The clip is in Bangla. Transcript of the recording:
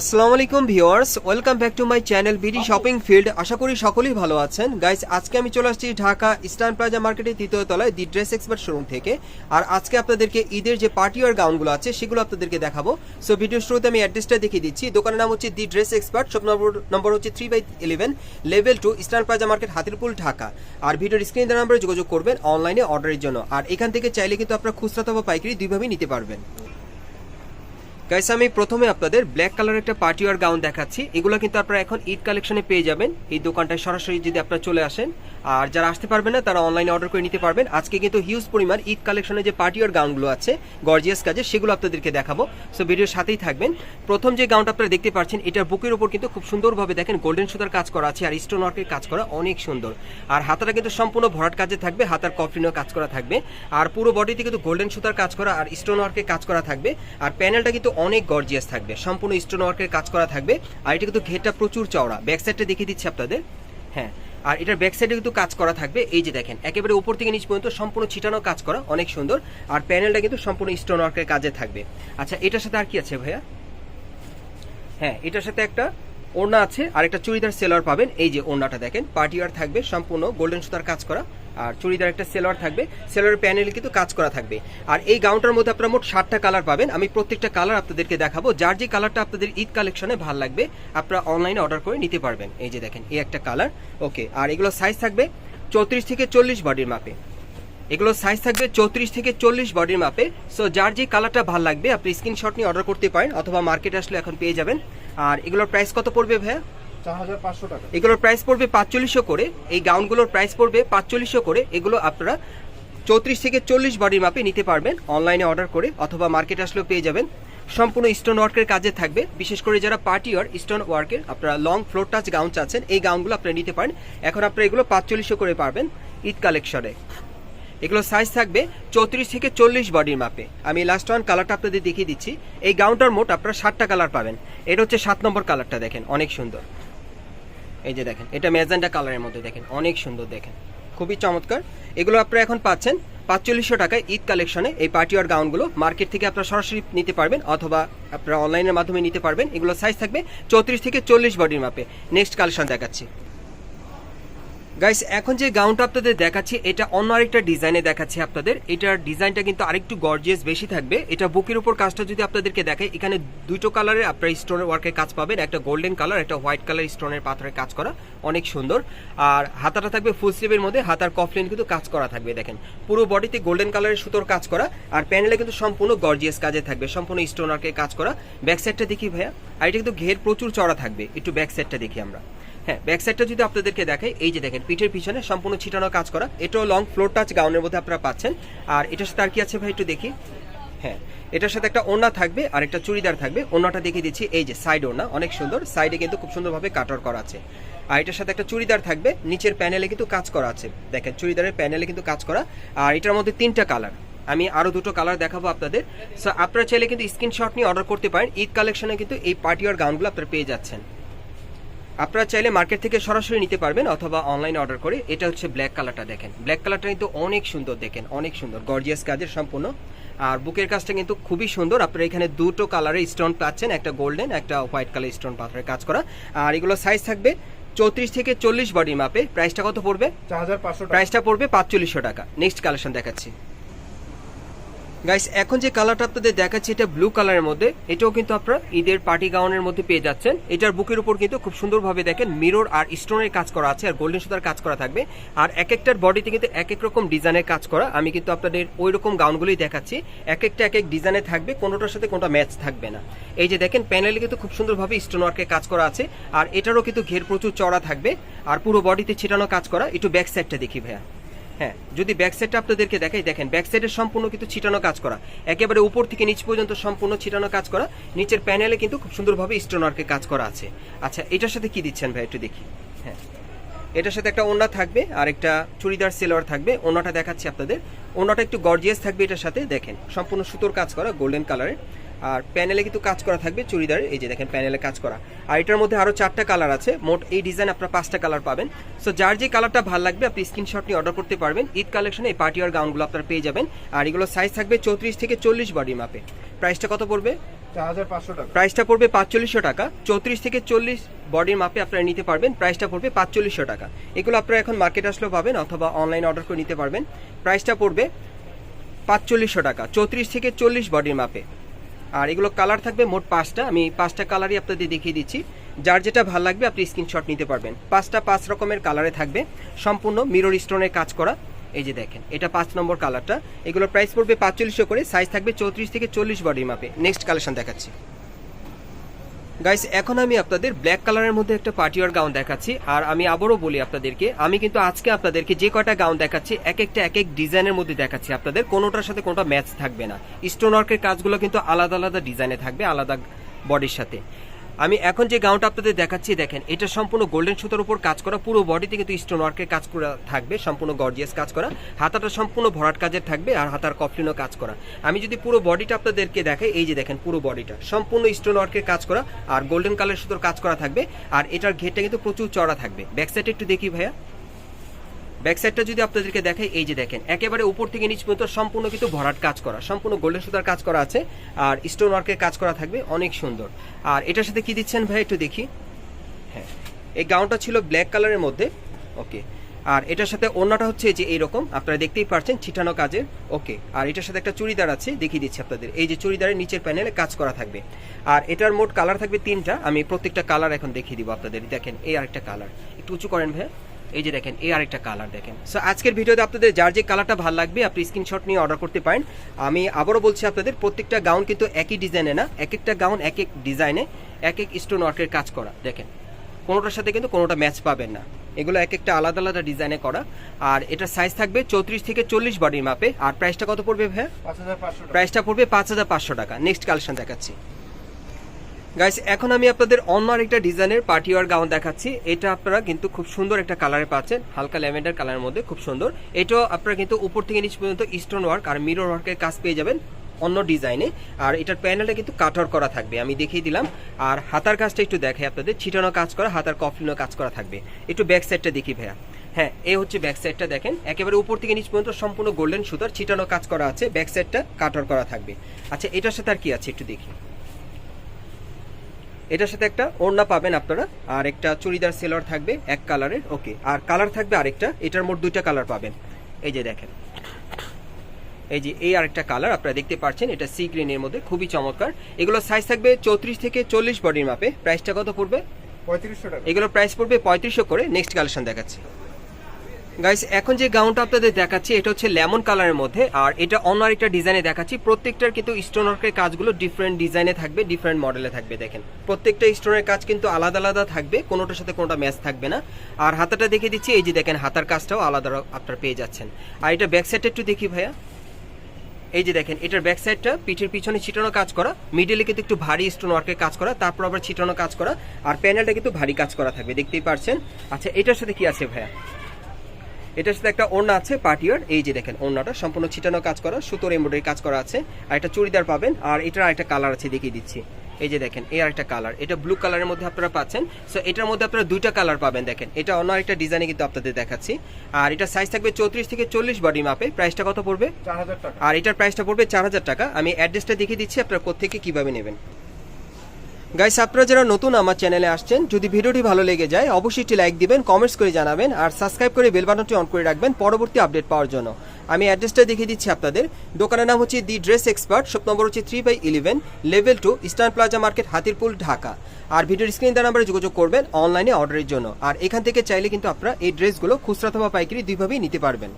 আসসালামু আলাইকুম viewers welcome back to my channel BD shopping field. আশা করি সকলেই ভালো আছেন। গাইস আজকে আমি চলে আসছি ঢাকা ইস্টার্ন প্লাজা মার্কেটের তৃতীয় তলায় দি ড্রেস এক্সপার্ট শোরুম থেকে। আর আজকে আপনাদেরকে ঈদের যে পার্টি ওয়ার গাউনগুলো আছে সেগুলো আপনাদেরকে দেখাবো। সো ভিডিও শুরুতে আমি অ্যাড্রেসটা দেখিয়ে দিচ্ছি। দোকানের নাম হচ্ছে the dress expert shop number number হচ্ছে three by eleven level two Eastern Plaza market Hatirpul Dhaka. আর ভিডিওর স্ক্রিন দেওয়ার নাম্বারে যোগাযোগ করবেন অনলাইনে অর্ডারের জন্য। আর এখান থেকে চাইলে কিন্তু আপনারা খুচরা অথবা পাইকারি দুইভাবেই নিতে পারবেন। গাইস আমি প্রথমে আপনাদের ব্ল্যাক কালার একটা পার্টি ওয়ার গাউন দেখাচ্ছি। এগুলো কিন্তু আপনারা এখন ঈদ কালেকশনে পেয়ে যাবেন। এই দোকানটায় সরাসরি যদি আপনারা চলে আসেন আর যারা আসতে পারবেন না, তারা অনলাইনে অর্ডার করে নিতে পারবেন। আজকে কিন্তু হিউজ পরিমাণ ঈদ কালেকশনে যে পার্টি ওয়ার গাউনগুলো আছে গর্জিয়াস কাজে, সেগুলো আপনাদেরকে দেখাবো। সো ভিডিওর সাথেই থাকবেন। প্রথম যে গাউনটা আপনারা দেখতে পাচ্ছেন, এটার বুকের উপর কিন্তু খুব সুন্দরভাবে দেখেন গোল্ডেন সুতার কাজ করা আছে, আর স্টোন ওয়ার্কের কাজ করা অনেক সুন্দর। আর হাতাটা কিন্তু সম্পূর্ণ ভরাট কাজে থাকবে, হাতার কফলিনও কাজ করা থাকবে। আর পুরো বডিতে কিন্তু গোল্ডেন সুতার কাজ করা আর স্টোন ওয়ার্কের কাজ করা থাকবে। আর প্যানেলটা কিন্তু অনেক গর্জিয়াস থাকবে, সম্পূর্ণ স্টোন ওয়ার্কের কাজ করা থাকবে। আর এটা কিন্তু ঘেরটা প্রচুর চওড়া। ব্যাক সাইডটা দেখিয়ে দিচ্ছি আপনাদের। হ্যাঁ আর এটার ব্যাক সাইডে কিন্তু কাজ করা থাকবে। এই যে দেখেন, একেবারে উপর থেকে নিচ পর্যন্ত সম্পূর্ণ ছিটানো কাজ করা, অনেক সুন্দর। আর প্যানেলটা কিন্তু সম্পূর্ণ স্টোন ওয়ার্কের কাজে থাকবে। আচ্ছা এটার সাথে আর কি আছে ভাইয়া? হ্যাঁ এটার সাথে একটা ওড়না আছে আর একটা চুড়িদার সেলার পাবেন। এই যে ওড়নাটা দেখেন পার্টিয়ার থাকবে সম্পূর্ণ গোল্ডেন সুতার কাজ করা। আর চুড়িদার একটা সেলোয়ার থাকবে। সেলোয়ার প্যানেলে কিন্তু কাজ করা থাকবে। আর এই গাউনটার মধ্যে আপনারা মোট ষাটটা কালার পাবেন। আমি প্রত্যেকটা কালার আপনাদেরকে দেখাবো। যার যে কালারটা আপনাদের ঈদ কালেকশনে ভালো লাগবে, আপনারা অনলাইনে অর্ডার করে নিতে পারবেন। এই যে দেখেন, এই একটা কালার। ওকে, আর এগুলো সাইজ থাকবে চৌত্রিশ থেকে চল্লিশ বডির মাপে। এগুলো সাইজ থাকবে চৌত্রিশ থেকে চল্লিশ বডির মাপে। সো যার যে কালারটা ভালো লাগবে, আপনি স্ক্রিনশট নিয়ে অর্ডার করতে পারেন, অথবা মার্কেটে আসলে এখন পেয়ে যাবেন। আর এগুলোর প্রাইস কত পড়বে ভাইয়া? এগুলোর প্রাইস পড়বে পাঁচচল্লিশশো করে। এই গাউনগুলোর প্রাইস পড়বে পাঁচচল্লিশশো করে। এগুলো আপনারা চৌত্রিশ থেকে চল্লিশ বডির মাপে নিতে পারবেন। অনলাইনে অর্ডার করে অথবা মার্কেট আসলেও পেয়ে যাবেন। সম্পূর্ণ স্টোন ওয়ার্কের কাজে থাকবে। বিশেষ করে যারা পার্টি ওয়ার স্টোন ওয়ার্কের আপনারা লং ফ্লোর টাচ গাউন চাচ্ছেন, এই গাউনগুলো আপনারা নিতে পারেন। এখন আপনারা এগুলো পাঁচচল্লিশশো করে পারবেন ঈদ কালেকশনে এগুলো সাইজ থাকবে চৌত্রিশ থেকে চল্লিশ বডির মাপে আমি লাস্ট ওয়ান কালারটা আপনাদের দেখিয়ে দিচ্ছি। এই গাউনটার মোট আপনারা ষাটটা কালার পাবেন। এটা হচ্ছে সাত নম্বর কালারটা দেখেন, অনেক সুন্দর। এই যে দেখেন, এটা ম্যাজেন্ডা কালারের মধ্যে দেখেন, অনেক সুন্দর দেখেন। খুবই চমৎকার। এগুলো আপনারা এখন পাচ্ছেন পাঁচচল্লিশশো টাকায় ঈদ কালেকশনে। এই পার্টি গাউনগুলো মার্কেট থেকে আপনারা সরাসরি নিতে পারবেন অথবা আপনারা অনলাইনের মাধ্যমে নিতে পারবেন। এগুলো সাইজ থাকবে চৌত্রিশ থেকে চল্লিশ বডির মাপে নেক্সট কালেকশন দেখাচ্ছি। গাইস এখন যে গাউনটা আপনাদের দেখাচ্ছি, এটা অন্য আরেকটা ডিজাইনে দেখাচ্ছি আপনাদের। এটার ডিজাইনটা কিন্তু আরেকটু গর্জিয়াস বেশি থাকবে। এটা বুকের উপর কাজটা যদি আপনাদেরকে দেখাই, এখানে দুটো কালারের আপনারা স্টোনের ওয়ার্কের কাজ পাবেন। একটা গোল্ডেন কালার একটা হোয়াইট কালার স্টোনের পাথরের কাজ করা। অনেক সুন্দর। আর হাতাটা থাকবে ফুল স্লিভের মধ্যে। হাতার কফলিন কিন্তু কাজ করা থাকবে, দেখেন। পুরো বডিতে গোল্ডেন কালারের সুতোর কাজ করা। আর প্যানেলে কিন্তু সম্পূর্ণ গর্জিয়াস কাজে থাকবে। সম্পূর্ণ স্টোন ওয়ার্কের কাজ করা। ব্যাক সাইডটা দেখি ভাইয়া। আর এটা কিন্তু ঘের প্রচুর চড়া থাকবে। একটু ব্যাক সাইডটা দেখি আমরা। হ্যাঁ ব্যাক সাইডটা যদি আপনাদেরকে দেখাই, এই যে দেখেন, পিঠের পিছনে সম্পূর্ণ ছিটানো কাজ করা। এটাও লং ফ্লোর টাচ গাউনের মধ্যে আপনারা পাচ্ছেন। আর এটার সাথে আর কি আছে ভাই একটু দেখি? হ্যাঁ এটার সাথে একটা ওড়না থাকবে আর একটা চুড়িদার থাকবে। ওড়নাটা দেখিয়ে দিচ্ছি, এই যে সাইড ওড়না, অনেক সুন্দর। সাইডে কিন্তু খুব সুন্দরভাবে কাটার করা আছে। আর এটার সাথে একটা চুড়িদার থাকবে, নিচের প্যানেলে কিন্তু কাজ করা আছে। দেখেন, চুড়িদারের প্যানেলে কিন্তু কাজ করা। আর এটার মধ্যে তিনটা কালার আমি আরও দুটো কালার দেখাবো আপনাদের। সো আপনারা চাইলে কিন্তু স্ক্রিনশট নিয়ে অর্ডার করতে পারেন। ঈদ কালেকশনে কিন্তু এই পার্টি আর গাউনগুলো আপনারা পেয়ে যাচ্ছেন। আপনারা চাইলে মার্কেট থেকে সরাসরি নিতে পারবেন অথবা অনলাইনে অর্ডার করে। এটা হচ্ছে ব্ল্যাক কালারটা দেখেন। ব্ল্যাক কালারটা কিন্তু অনেক সুন্দর দেখেন অনেক সুন্দর গর্জিয়াস কাজের সম্পূর্ণ। আর বুকের কাজটা কিন্তু খুবই সুন্দর। আপনারা এখানে দুটো কালারের স্টোন পাচ্ছেন একটা গোল্ডেন একটা হোয়াইট কালার স্টোন পাথরের কাজ করা। আর এগুলো সাইজ থাকবে চৌত্রিশ থেকে চল্লিশ বডির মাপে প্রাইসটা কত পড়বে? চার হাজার পাঁচশো প্রাইসটা পড়বে পাঁচচল্লিশশো টাকা। নেক্সট কালেকশন দেখাচ্ছি। গাইস এখন যে কালারটা আপনাদের দেখাচ্ছি, এটা ব্লু কালারের মধ্যে। এটাও কিন্তু আপনারা ঈদের পার্টি গাউনের মধ্যে পেয়ে যাচ্ছেন। এটার বুকের উপর কিন্তু খুব সুন্দরভাবে দেখেন মিরর আর স্টোনের কাজ করা আছে, আর গোল্ডেন সুতার কাজ করা থাকবে। আর এক একটার বডিতে কিন্তু এক এক রকম ডিজাইনের কাজ করা। আমি কিন্তু আপনাদের ওই রকম গাউনগুলোই দেখাচ্ছি। এক একটা, এক এক ডিজাইনে থাকবে, কোনোটার সাথে কোনটা ম্যাচ থাকবে না। এই যে দেখেন প্যানেলে কিন্তু খুব সুন্দরভাবে স্টোন ওয়ার্কের কাজ করা আছে। আর এটারও কিন্তু ঘের প্রচুর চড়া থাকবে। আর পুরো বডিতে ছিটানো কাজ করা। একটু ব্যাক সাইডটা দেখি ভাইয়া। হ্যাঁ যদি ব্যাক সাইডটা আপনাদেরকে দেখাই, দেখেন ব্যাক সাইডের সম্পূর্ণ কিন্তু ছিটানো কাজ করা। একেবারে উপর থেকে নিচ পর্যন্ত সম্পূর্ণ ছিটানো কাজ করা। নিচের প্যানেলে কিন্তু খুব সুন্দরভাবে স্টোন কাজ করা আছে। আচ্ছা এটার সাথে কি দিচ্ছেন ভাই একটু দেখি? হ্যাঁ এটার সাথে একটা ওড়না থাকবে, আর একটা চুড়িদার সেলোয়ার থাকবে। ওড়নাটা দেখাচ্ছি আপনাদের। ওড়নাটা একটু গর্জিয়াস থাকবে এটার সাথে, দেখেন, সম্পূর্ণ সুতোর কাজ করা গোল্ডেন কালারের আর প্যানেলে কিন্তু কাজ করা থাকবে চুড়িদার এই যে দেখেন প্যানেলে কাজ করা। আর এটার মধ্যে আরও চারটা কালার আছে মোট এই ডিজাইন আপনার পাঁচটা কালার পাবেন। সো যার যে কালারটা ভালো লাগবে আপনি স্ক্রিনশট নিয়ে অর্ডার করতে পারবেন। ঈদ কালেকশনে এই পার্টি আর গাউনগুলো আপনারা পেয়ে যাবেন। আর এগুলো সাইজ থাকবে চৌত্রিশ থেকে চল্লিশ বডি মাপে প্রাইসটা কত পড়বে? প্রাইসটা পড়বে পাঁচচল্লিশশো টাকা। চৌত্রিশ থেকে চল্লিশ বডির মাপে আপনারা নিতে পারবেন। প্রাইসটা পড়বে পাঁচচল্লিশশো টাকা। এগুলো আপনারা এখন মার্কেট আসলেও পাবেন অথবা অনলাইন অর্ডার করে নিতে পারবেন। প্রাইসটা পড়বে পাঁচচল্লিশশো টাকা চৌত্রিশ থেকে চল্লিশ বডির মাপে আর এগুলো কালার থাকবে মোট পাঁচটা। আমি পাঁচটা কালারই আপনাদের দেখিয়ে দিচ্ছি। যার যেটা ভালো লাগবে, আপনি স্ক্রিনশট নিতে পারবেন। পাঁচটা পাঁচ রকমের কালারে থাকবে। সম্পূর্ণ মিরর স্টোনের কাজ করা। এই যে দেখেন, এটা পাঁচ নম্বর কালারটা এগুলোর প্রাইস পড়বে পাঁচচল্লিশশো করে। সাইজ থাকবে চৌত্রিশ থেকে চল্লিশ বডির মাপে নেক্সট কালেকশন দেখাচ্ছি। গাইস এখন আমি আপনাদের ব্ল্যাক কালারের মধ্যে একটা পার্টিওয়ার গাউন দেখাচ্ছি। আর আমি আবারও বলি আপনাদেরকে, আমি কিন্তু আজকে আপনাদেরকে যে কয়টা গাউন দেখাচ্ছি এক একটা এক এক ডিজাইনের মধ্যে দেখাচ্ছি আপনাদের। কোনোটার সাথে কোনোটা ম্যাচ থাকবে না। স্টোন ওয়ার্কের কাজগুলো কিন্তু আলাদা আলাদা ডিজাইনে থাকবে, আলাদা বডির সাথে। আমি এখন যে গাউনটা আপনাদের দেখাচ্ছি, দেখেন, এটা সম্পূর্ণ গোল্ডেন সুতার উপর কাজ করা, পুরো বডিতে কিন্তু স্টোন ওয়ার্কের কাজ করা থাকবে, সম্পূর্ণ গর্জিয়াস কাজ করা। হাতাটা সম্পূর্ণ ভরাট কাজের থাকবে আর হাতার কফলিনও কাজ করা। আমি যদি পুরো বডিটা আপনাদেরকে দেখাই, এই যে দেখেন পুরো বডিটা সম্পূর্ণ স্টোন ওয়ার্কের কাজ করা আর গোল্ডেন কালার সুতোর কাজ করা থাকবে। আর এটার ঘেরটা কিন্তু প্রচুর চড়া থাকবে। ব্যাক সাইডে একটু দেখি ভাইয়া। ব্যাক সাইডটা যদি আপনাদেরকে দেখাই, এই যে দেখেন, একেবারে উপর থেকে নিচ পর্যন্ত সম্পূর্ণ কিন্তু ভরাট কাজ করা, সম্পূর্ণ গোল্ডেন সুতার কাজ করা আছে, আর স্টোন ওয়ার্কের কাজ করা থাকবে, অনেক সুন্দর। আর এটার সাথে কি দিচ্ছেন ভাই, একটু দেখি। হ্যাঁ এই গাউনটা ছিল ব্ল্যাক কালারের মধ্যে, ওকে। আর এটার সাথে অন্যটা হচ্ছে যে এইরকম, আপনারা দেখতেই পারছেন, ছিটানো কাজের, ওকে। আর এটার সাথে একটা চুড়িদার আছে, দেখিয়ে দিচ্ছি আপনাদের, এই যে চুড়িদারের নিচের প্যানেলে কাজ করা থাকবে। আর এটার মোট কালার থাকবে তিনটা, আমি প্রত্যেকটা কালার এখন দেখিয়ে দিব আপনাদের, দেখেন, এই আরেকটা কালার, একটু উঁচু করেন ভাই এই যে দেখেন এই আরেকটা কালার দেখেন। সো আজকের ভিডিওতে আপনাদের যার যে কালারটা ভালো লাগবে আপনি স্ক্রিনশট নিয়ে অর্ডার করতে পারেন। আমি আবারও বলছি আপনাদের প্রত্যেকটা গাউন কিন্তু একই ডিজাইনে না এক একটা গাউন এক এক ডিজাইনে এক এক স্টোন ওয়ার্কের কাজ করা। দেখেন কোনোটার সাথে কিন্তু কোনোটা ম্যাচ পাবেন না। এগুলো এক একটা আলাদা আলাদা ডিজাইনে করা। আর এটা সাইজ থাকবে চৌত্রিশ থেকে চল্লিশ বডির মাপে। আর প্রাইসটা কত পড়বে পাঁচশো প্রাইসটা পড়বে পাঁচ হাজার পাঁচশো টাকা। নেক্সট কালেকশন দেখাচ্ছি। গাইস এখন আমি আপনাদের অন্য আরেকটা ডিজাইনের পার্টিওয়ার গাউন দেখাচ্ছি। এটা আপনারা কিন্তু খুব সুন্দর একটা কালারে পাচ্ছেন। হালকা ল্যাভেন্ডার কালারের মধ্যে খুব সুন্দর। এটাও আপনারা কিন্তু উপর থেকে নিচ পর্যন্ত স্টোন ওয়ার্ক আর মিরর ওয়ার্কের কাজ পেয়ে যাবেন অন্য ডিজাইনে। আর এটার প্যানেলটা কিন্তু কাটর করা থাকবে, আমি দেখিয়ে দিলাম। আর হাতার কাজটা একটু দেখাই আপনাদের। ছিটানো কাজ করা, হাতার কফলিনো কাজ করা থাকবে। একটু ব্যাক সাইডটা দেখি ভাইয়া। হ্যাঁ এই হচ্ছে ব্যাক সাইডটা দেখেন। একেবারে উপর থেকে নিচ পর্যন্ত সম্পূর্ণ গোল্ডেন সুতার ছিটানো কাজ করা আছে। ব্যাক সাইডটা কাটর করা থাকবে। আচ্ছা এটার সাথে আর কি আছে একটু দেখি। এটার সাথে একটা ওড়না পাবেন আপনারা। আর একটা চুড়িদার সেলর থাকবে এক কালারের ওকে। আর কালার থাকবে আরেকটা এটার মোট দুইটা কালার পাবেন। এই যে দেখেন। এই যে এই আরেকটা কালার আপনারা দেখতে পাচ্ছেন এটা সি গ্রিন এর মধ্যে খুবই চমৎকার। এগুলো সাইজ থাকবে চৌত্রিশ থেকে চল্লিশ বডির মাপে প্রাইসটা কত পড়বে? পঁয়ত্রিশশো টাকা। এগুলোর প্রাইস পড়বে পঁয়ত্রিশশো করে। নেক্সট কালেকশন দেখাচ্ছি। গাইস এখন যে গাউনটা আপনাদের দেখাচ্ছি, এটা হচ্ছে লেমন কালারের মধ্যে, আর এটা অন্য আরেকটা ডিজাইনে দেখাচ্ছি। প্রত্যেকটার কিন্তু স্টোন ওয়ার্কের কাজগুলো ডিফারেন্ট ডিজাইনে থাকবে ডিফারেন্ট মডেলে থাকবে, দেখেন। প্রত্যেকটা স্টোনের কাজ কিন্তু আলাদা আলাদা থাকবে, কোনোটার সাথে কোনোটা ম্যাচ থাকবে না। আর হাতাটা দেখে দিচ্ছি, এই যে দেখেন, হাতার কাজটাও আলাদা আপনারা পেয়ে যাচ্ছেন। আর এটা ব্যাক সাইডটা একটু দেখি ভাইয়া। এই যে দেখেন, এটার ব্যাক সাইডটা পিঠের পিছনে ছিটানো কাজ করা মিডলে কিন্তু একটু ভারী স্টোন ওয়ার্কের কাজ করা, তারপর আবার ছিটানো কাজ করা, আর প্যানেলটা কিন্তু ভারী কাজ করা থাকবে, দেখতেই পারছেন? আচ্ছা এটার সাথে কি আছে ভাইয়া? এটার সাথে একটা ওড়না আছে পার্টিয়ার এই যে দেখেন ওড়নাটা সম্পূর্ণ ছিটানো কাজ করা সুতোর এমব্রয়ডারি কাজ করা আছে। আর একটা চুড়িদার পাবেন আর এটার একটা কালার আছে দেখিয়ে দিচ্ছি। এই যে দেখেন এই আরেকটা কালার এটা ব্লু কালারের মধ্যে আপনারা পাচ্ছেন। সো এটার মধ্যে আপনারা দুইটা কালার পাবেন দেখেন। এটা অন্য আরেকটা ডিজাইনে কিন্তু আপনাদের দেখাচ্ছি। আর এটা সাইজ থাকবে চৌত্রিশ থেকে চল্লিশ বডি মাপে প্রাইসটা কত পড়বে? চার হাজার টাকা। আর এটার প্রাইসটা পড়বে চার হাজার টাকা। আমি অ্যাড্রেসটা দেখিয়ে দিচ্ছি আপনারা কোথেকে কীভাবে নেবেন। গাইস, আপনারা যারা নতুন আমার চ্যানেলে আসছেন, যদি ভিডিওটি ভালো লেগে যায়, অবশ্যই একটি লাইক দিবেন কমেন্টস করে জানাবেন, আর সাবস্ক্রাইব করে বেল বাটনটি অন করে রাখবেন পরবর্তী আপডেট পাওয়ার জন্য। আমি অ্যাড্রেসটা দেখিয়ে দিচ্ছি আপনাদের। দোকানের নাম হচ্ছে the dress expert shop number হচ্ছে three by eleven level two Eastern Plaza market Hatirpul, Dhaka. আর ভিডিওর স্ক্রিন দেওয়া নাম্বারে যোগাযোগ করবেন অনলাইনে অর্ডারের জন্য। আর এখান থেকে চাইলে কিন্তু আপনারা এই ড্রেসগুলো খুচরা অথবা পাইকারি দুইভাবেই নিতে পারবেন।